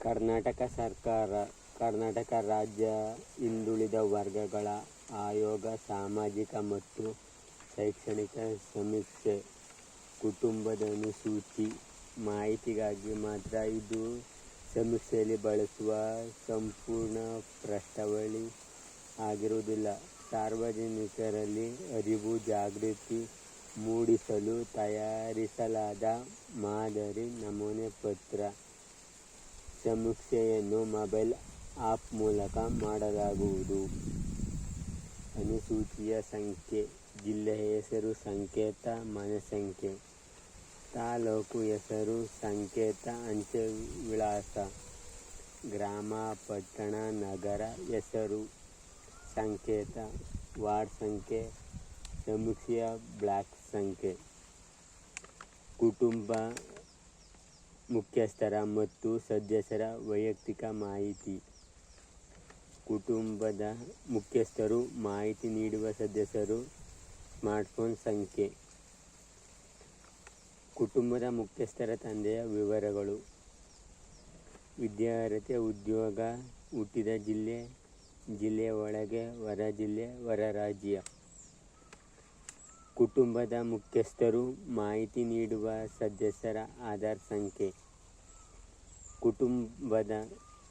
ಕರ್ನಾಟಕ ಸರ್ಕಾರ, ಕರ್ನಾಟಕ ರಾಜ್ಯ ಹಿಂದುಳಿದ ವರ್ಗಗಳ ಆಯೋಗ ಸಾಮಾಜಿಕ ಮತ್ತು ಶೈಕ್ಷಣಿಕ ಸಮೀಕ್ಷೆ, ಕುಟುಂಬದ ಅನುಸೂಚಿ, ಮಾಹಿತಿಗಾಗಿ ಮಾತ್ರ ಇದು ಸಮೀಕ್ಷೆಯಲ್ಲಿ ಬಳಸುವ ಸಂಪೂರ್ಣ ಪ್ರಶ್ನಾವಳಿ ಆಗಿರುವುದಿಲ್ಲ. ಸಾರ್ವಜನಿಕರಲ್ಲಿ ಅರಿವು ಜಾಗೃತಿ ಮೂಡಿಸಲು ತಯಾರಿಸಲಾದ ಮಾದರಿ ನಮೂನೆ ಪತ್ರ. ಸಮೀಕ್ಷೆಯನ್ನು ಮೊಬೈಲ್ ಆಪ್ ಮೂಲಕ ಮಾಡಲಾಗುವುದು. ಅನುಸೂಚಿಯ ಸಂಖ್ಯೆ, ಜಿಲ್ಲೆ ಹೆಸರು ಸಂಕೇತ ಮನೆ ಸಂಖ್ಯೆ ತಾಲೂಕು ಹೆಸರು ಸಂಕೇತ ಅಂಚೆ ವಿಳಾಸ ಗ್ರಾಮ, ಪಟ್ಟಣ, ನಗರ ಹೆಸರು ಸಂಕೇತ, ವಾರ್ಡ್ ಸಂಖ್ಯೆ, ಸಮೀಕ್ಷೆಯ ಬ್ಲಾಕ್ ಸಂಖ್ಯೆ, ಕುಟುಂಬ ಮುಖ್ಯಸ್ಥರ ಮತ್ತು ಸದಸ್ಯರ ವೈಯಕ್ತಿಕ ಮಾಹಿತಿ. ಕುಟುಂಬದ ಮುಖ್ಯಸ್ಥರು ಮಾಹಿತಿ ನೀಡುವ ಸದಸ್ಯರು ಸ್ಮಾರ್ಟ್ಫೋನ್ ಸಂಖ್ಯೆ. ಕುಟುಂಬದ ಮುಖ್ಯಸ್ಥರ ತಂದೆಯ ವಿವರಗಳು. ವಿದ್ಯಾರ್ಹತೆ ಉದ್ಯೋಗ, ಹುಟ್ಟಿದ ಜಿಲ್ಲೆ ಜಿಲ್ಲೆಯ ಒಳಗೆ, ಹೊರ ಜಿಲ್ಲೆ, ಹೊರ ರಾಜ್ಯ. ಕುಟುಂಬದ ಮುಖ್ಯಸ್ಥರು ಮಾಹಿತಿ ನೀಡುವ ಸದಸ್ಯರ ಆಧಾರ್ ಸಂಖ್ಯೆ, ಕುಟುಂಬದ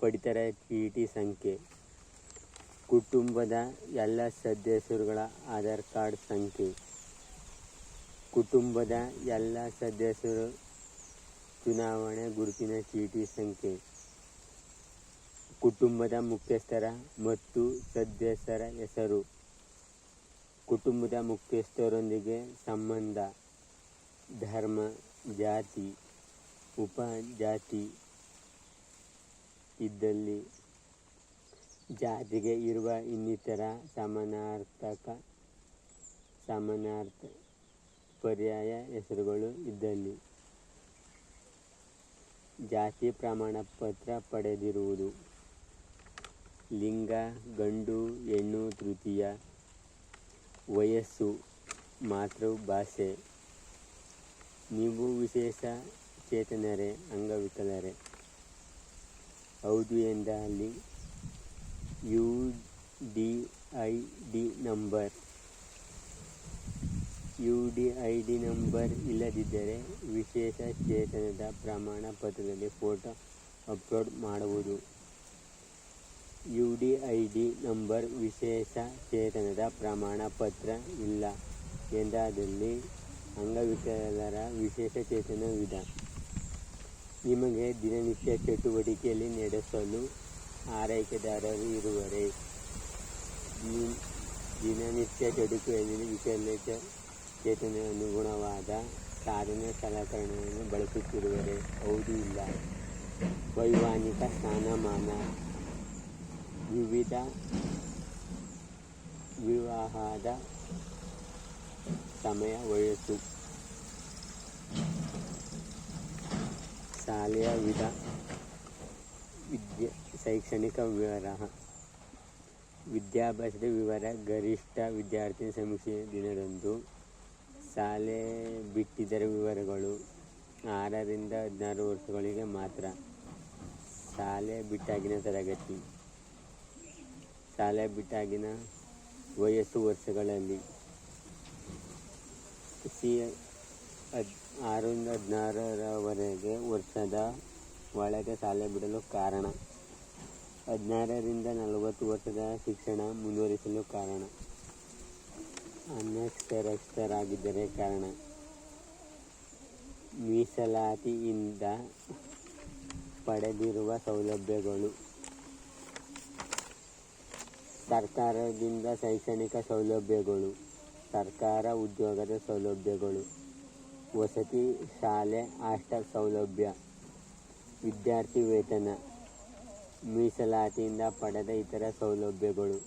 ಪಡಿತರ ಚೀಟಿ ಸಂಖ್ಯೆ, ಕುಟುಂಬದ ಎಲ್ಲ ಸದಸ್ಯರುಗಳ ಆಧಾರ್ ಕಾರ್ಡ್ ಸಂಖ್ಯೆ, ಕುಟುಂಬದ ಎಲ್ಲ ಸದಸ್ಯರು ಚುನಾವಣೆ ಗುರುತಿನ ಚೀಟಿ ಸಂಖ್ಯೆ, ಕುಟುಂಬದ ಮುಖ್ಯಸ್ಥರ ಮತ್ತು ಸದಸ್ಯರ ಹೆಸರು. ಕುಟುಂಬದ ಮುಖ್ಯಸ್ಥರೊಂದಿಗೆ ಸಂಬಂಧ, ಧರ್ಮ, ಜಾತಿ, ಉಪಜಾತಿ ಇದ್ದಲ್ಲಿ ಜಾತಿಗೆ ಇರುವ ಇನ್ನಿತರ ಸಮಾನಾರ್ಥಕ, ಸಮಾನಾರ್ಥ ಪರ್ಯಾಯ ಹೆಸರುಗಳು ಇದ್ದಲ್ಲಿ ಜಾತಿ ಪ್ರಮಾಣ ಪತ್ರ ಪಡೆದಿರುವುದು. ಲಿಂಗ, ಗಂಡು, ಹೆಣ್ಣು, ತೃತೀಯ ವಯಸ್ಸು ಮಾತೃಭಾಷೆ ನೀವು ವಿಶೇಷ ಚೇತನರೇ, ಅಂಗವಿಕಲರೇ. ಹೌದು ಎಂದಲ್ಲಿ U D I D number. U D I D number ಇಲ್ಲದಿದ್ದರೆ ವಿಶೇಷ ಚೇತನದ ಪ್ರಮಾಣ ಪತ್ರದಲ್ಲಿ ಫೋಟೋ ಅಪ್ಲೋಡ್ ಮಾಡುವುದು U D I D number ವಿಶೇಷ ಚೇತನದ ಪ್ರಮಾಣ ಪತ್ರ ಇಲ್ಲ ಎಂದಾದಲ್ಲಿ ಅಂಗವಿಕಲರ ವಿಶೇಷ ಚೇತನವಿದ. ನಿಮಗೆ ದಿನನಿತ್ಯ ಚಟುವಟಿಕೆಯಲ್ಲಿ ನಡೆಸಲು ಆರೈಕೆದಾರರು ಇರುವರೆ? ದಿನ- ದಿನನಿತ್ಯ ಚಟುವಟಿಕೆಯಲ್ಲಿ ವಿಕಲ ಚೇತನ ಅನುಗುಣವಾದ ಸಾಧನ ಸಲಕರಣೆಯನ್ನು ಬಳಸುತ್ತಿರುವರೆ? ಹೌದು ಇಲ್ಲ. ವೈಮಾನಿಕ ಸ್ಥಾನಮಾನ ವಿವಿಧ ವಿವಾಹದ ಸಮಯ ವಯಸ್ಸು ಶಾಲೆಯ ವಿಧ ವಿದ್ಯೆ, ಶೈಕ್ಷಣಿಕ ವಿವರ ವಿದ್ಯಾಭ್ಯಾಸದ ವಿವರ, ಗರಿಷ್ಠ ವಿದ್ಯಾರ್ಥಿ ಸಮೀಕ್ಷೆ ದಿನದಂದು. ಶಾಲೆ ಬಿಟ್ಟಿದ್ದರ ವಿವರಗಳು ಆರರಿಂದ ಹದಿನಾರು ವರ್ಷಗಳಿಗೆ ಮಾತ್ರ. ಶಾಲೆ ಬಿಟ್ಟಾಗಿನ ತರಗತಿ. ಶಾಲೆ ಬಿಟ್ಟಾಗಿನ ವಯಸ್ಸು ವರ್ಷಗಳಲ್ಲಿ ಸಿ ಹದ್ ಆರರಿಂದ ಹದಿನಾರರವರೆಗೆ ವರ್ಷದ ಒಳಗೆ ಶಾಲೆ ಬಿಡಲು ಕಾರಣ. ಹದಿನಾರರಿಂದ ನಲವತ್ತು ವರ್ಷದ ಶಿಕ್ಷಣ ಮುಂದುವರಿಸಲು ಕಾರಣ. ಅನಕ್ಷರಸ್ಥರಾಗಿದ್ದರೆ ಕಾರಣ. ಮೀಸಲಾತಿಯಿಂದ ಪಡೆದಿರುವ ಸೌಲಭ್ಯಗಳು. ಸರ್ಕಾರದಿಂದ ಶೈಕ್ಷಣಿಕ ಸೌಲಭ್ಯಗಳು, ಸರ್ಕಾರ ಉದ್ಯೋಗದ ಸೌಲಭ್ಯಗಳು, ವಸತಿ, ಶಾಲೆ, ಹಾಸ್ಟೆಲ್ ಸೌಲಭ್ಯ, ವಿದ್ಯಾರ್ಥಿ ವೇತನ, ಮೀಸಲಾತಿಯಿಂದ ಪಡೆದ ಇತರ ಸೌಲಭ್ಯಗಳು.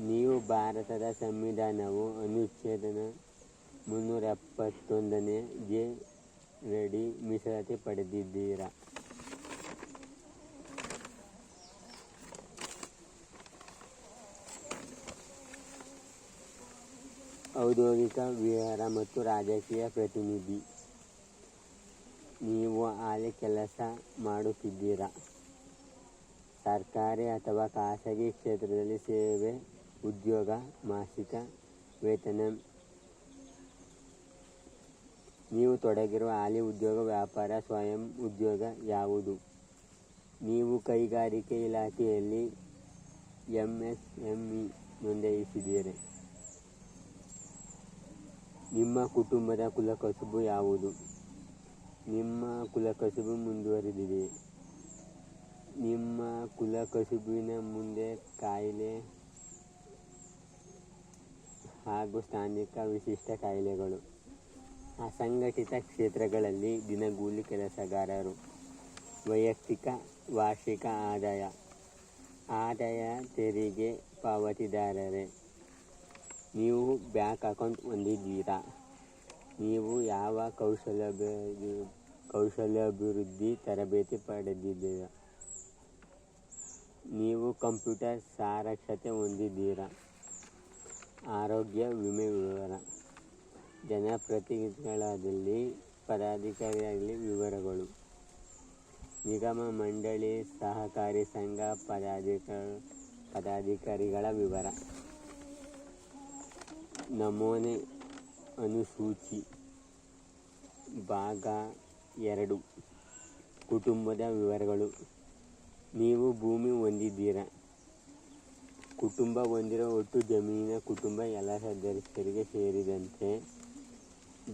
ನೀವು ಭಾರತದ ಸಂವಿಧಾನವು ಅನುಚ್ಛೇದನ ಮುನ್ನೂರ ಎಪ್ಪತ್ತೊಂದನೇ ಜೆ ರೆಡಿ ಮೀಸಲಾತಿ ಪಡೆದಿದ್ದೀರಾ? ಔದ್ಯೋಗಿಕ ವಿಹಾರ ಮತ್ತು ರಾಜಕೀಯ ಪ್ರತಿನಿಧಿ. ನೀವು ಅಲ್ಲಿ ಕೆಲಸ ಮಾಡುತ್ತಿದ್ದೀರಾ? ಸರ್ಕಾರಿ ಅಥವಾ ಖಾಸಗಿ ಕ್ಷೇತ್ರದಲ್ಲಿ ಸೇವೆ, ಉದ್ಯೋಗ, ಮಾಸಿಕ ವೇತನ. ನೀವು ತೊಡಗಿರುವ ಹಾಲಿ ಉದ್ಯೋಗ, ವ್ಯಾಪಾರ, ಸ್ವಯಂ ಉದ್ಯೋಗ ಯಾವುದು? ನೀವು ಕೈಗಾರಿಕೆ ಇಲಾಖೆಯಲ್ಲಿ ಎಂ ಎಸ್ ಎಂ ಇ ನೋಂದಾಯಿಸಿದ್ದೀರಿ. ನಿಮ್ಮ ಕುಟುಂಬದ ಕುಲಕಸುಬು ಯಾವುದು? ನಿಮ್ಮ ಕುಲಕಸುಬು ಮುಂದುವರಿದಿದೆ. ನಿಮ್ಮ ಕುಲಕಸುಬಿನ ಮುಂದೆ ಕಾಯಿಲೆ ಹಾಗೂ ಸ್ಥಾನಿಕ ವಿಶಿಷ್ಟ ಕಾಯಿಲೆಗಳು. ಅಸಂಘಟಿತ ಕ್ಷೇತ್ರಗಳಲ್ಲಿ ದಿನಗೂಲಿ ಕೆಲಸಗಾರರು. ವೈಯಕ್ತಿಕ, ವಾರ್ಷಿಕ ಆದಾಯ. ಆದಾಯ ತೆರಿಗೆ ಪಾವತಿದಾರರೇ. ನೀವು ಬ್ಯಾಂಕ್ ಅಕೌಂಟ್ ಹೊಂದಿದ್ದೀರಾ? ನೀವು ಯಾವ ಕೌಶಲ್ಯ ಕೌಶಲ್ಯಾಭಿವೃದ್ಧಿ ತರಬೇತಿ ಪಡೆದಿದ್ದೀರಾ? ನೀವು ಕಂಪ್ಯೂಟರ್ ಸಾರಕ್ಷತೆ ಹೊಂದಿದ್ದೀರಾ? ಆರೋಗ್ಯ ವಿಮೆ ವಿವರ. ಜನಪ್ರತಿನಿಧಿಗಳಾದಲ್ಲಿ ಪದಾಧಿಕಾರಿಯಾಗಲಿ ವಿವರಗಳು. ನಿಗಮ ಮಂಡಳಿ ಸಹಕಾರಿ ಸಂಘ ಪದಾಧಿಕ, ಪದಾಧಿಕಾರಿಗಳ ವಿವರ. ನಮೂನೆ ಅನುಸೂಚಿ ಭಾಗ ಎರಡು. ಕುಟುಂಬದ ವಿವರಗಳು. ನೀವು ಭೂಮಿ ಹೊಂದಿದ್ದೀರಾ? ಕುಟುಂಬ ಹೊಂದಿರೋ ಒಟ್ಟು ಜಮೀನಿನ ಕುಟುಂಬ ಎಲ್ಲ ಸದಸ್ಯರಿಗೆ ಸೇರಿದಂತೆ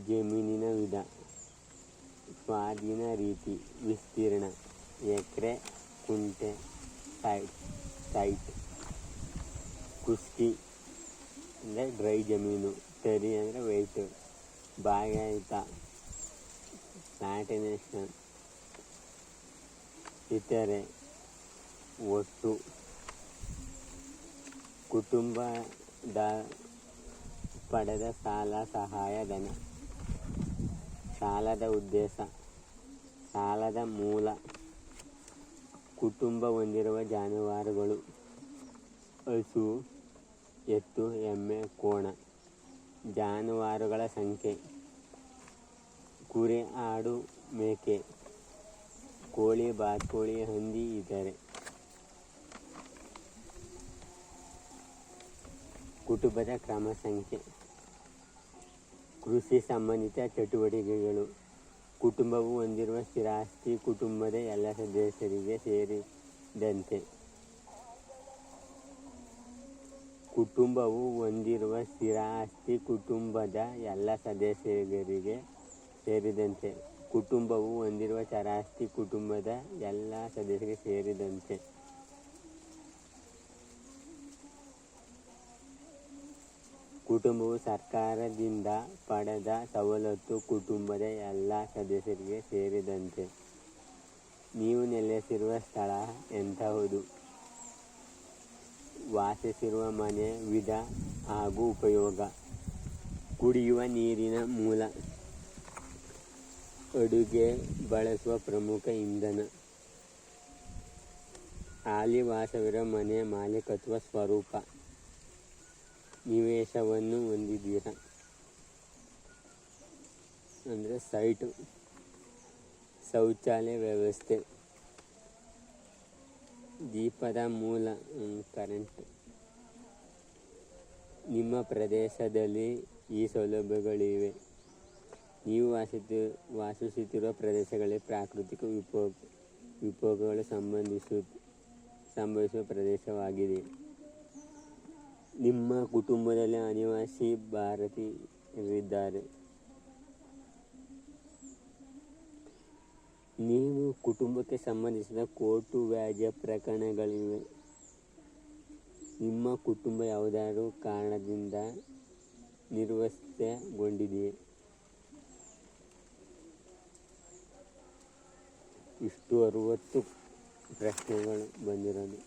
ಜಮೀನಿನ ವಿಧ, ಸ್ವಾಧೀನ ರೀತಿ, ವಿಸ್ತೀರ್ಣ, ಎಕರೆ, ಕುಂಟೆ, ಸೈಟ್ ಸೈಟ್, ಕುಸ್ಕಿ ಅಂದರೆ ಡ್ರೈ ಜಮೀನು, ತರಿ ಅಂದರೆ ವೆಯ್ಟು ಬಾಗಾಯಿತ ಪ್ಲಾಟಿನೇಷನ್ ಇತರೆ, ಒಟ್ಟು ಕುಟುಂಬದ ಪಡೆದ ಸಾಲ ಸಹಾಯಧನ ಸಾಲದ ಉದ್ದೇಶ, ಸಾಲದ ಮೂಲ, ಕುಟುಂಬ ಹೊಂದಿರುವ ಜಾನುವಾರುಗಳು, ಹಸು ಎತ್ತು, ಎಮ್ಮೆ, ಕೋಣ. ಜಾನುವಾರುಗಳ ಸಂಖ್ಯೆ. ಕುರಿ, ಆಡು, ಮೇಕೆ. ಕೋಳಿ ಬಾತುಕೋಳಿ ಹಂದಿ ಇದ್ದಾರೆ ಕುಟುಂಬದ ಕ್ರಮ ಸಂಖ್ಯೆ. ಕೃಷಿ ಸಂಬಂಧಿತ ಚಟುವಟಿಕೆಗಳು. ಕುಟುಂಬವು ಹೊಂದಿರುವ ಸ್ಥಿರಾಸ್ತಿ ಕುಟುಂಬದ ಎಲ್ಲ ಸದಸ್ಯರಿಗೆ ಸೇರಿದಂತೆ. ಕುಟುಂಬವು ಹೊಂದಿರುವ ಸ್ಥಿರ ಆಸ್ತಿ ಕುಟುಂಬದ ಎಲ್ಲ ಸದಸ್ಯರಿಗೆ ಸೇರಿದಂತೆ, ಕುಟುಂಬವು ಹೊಂದಿರುವ ಚರಾಸ್ತಿ ಕುಟುಂಬದ ಎಲ್ಲ ಸದಸ್ಯರಿಗೆ ಸೇರಿದಂತೆ. ಕುಟುಂಬವು ಸರ್ಕಾರದಿಂದ ಪಡೆದ ಸವಲತ್ತು ಕುಟುಂಬದ ಎಲ್ಲ ಸದಸ್ಯರಿಗೆ ಸೇರಿದಂತೆ. ನೀವು ನೆಲೆಸಿರುವ ಸ್ಥಳ ಎಂತಹುದು ವಾಸಿಸಿರುವ ಮನೆ, ವಿಧ ಹಾಗೂ ಉಪಯೋಗ. ಕುಡಿಯುವ ನೀರಿನ ಮೂಲ. ಅಡುಗೆ ಬಳಸುವ ಪ್ರಮುಖ ಇಂಧನ. ಆಲಿ ವಾಸವಿರುವ ಮನೆಯ ಮಾಲೀಕತ್ವ ಸ್ವರೂಪ. ನಿವೇಶವನ್ನು ಹೊಂದಿದ್ದೀರಾ? ಅಂದರೆ ಸೈಟು. ಶೌಚಾಲಯ ವ್ಯವಸ್ಥೆ. ದೀಪದ ಮೂಲ ಕರೆಂಟ್ ನಿಮ್ಮ ಪ್ರದೇಶದಲ್ಲಿ ಈ ಸೌಲಭ್ಯಗಳಿವೆ. ನೀವು ವಾಸಿತು, ವಾಸಿಸುತ್ತಿರುವ ಪ್ರದೇಶಗಳಲ್ಲಿ ಪ್ರಾಕೃತಿಕ ವಿಪೋ ವಿಪೋಗಗಳು ಸಂಬಂಧಿಸು, ಸಂಭವಿಸುವ ಪ್ರದೇಶವಾಗಿದೆ. ನಿಮ್ಮ ಕುಟುಂಬದಲ್ಲಿ ಅನಿವಾಸಿ ಭಾರತೀಯರಿದ್ದಾರೆ. ನೀವು ಕುಟುಂಬಕ್ಕೆ ಸಂಬಂಧಿಸಿದ ಕೋರ್ಟು ವ್ಯಾಜ್ಯ ಪ್ರಕರಣಗಳಿವೆ. ನಿಮ್ಮ ಕುಟುಂಬ ಯಾವುದಾದ್ರು ಕಾರಣದಿಂದ ನಿರ್ವಸ್ಥೆಗೊಂಡಿದೆಯೇ ಇಷ್ಟು ಅರುವತ್ತು ಪ್ರಶ್ನೆಗಳು ಬಂದಿರೋದು.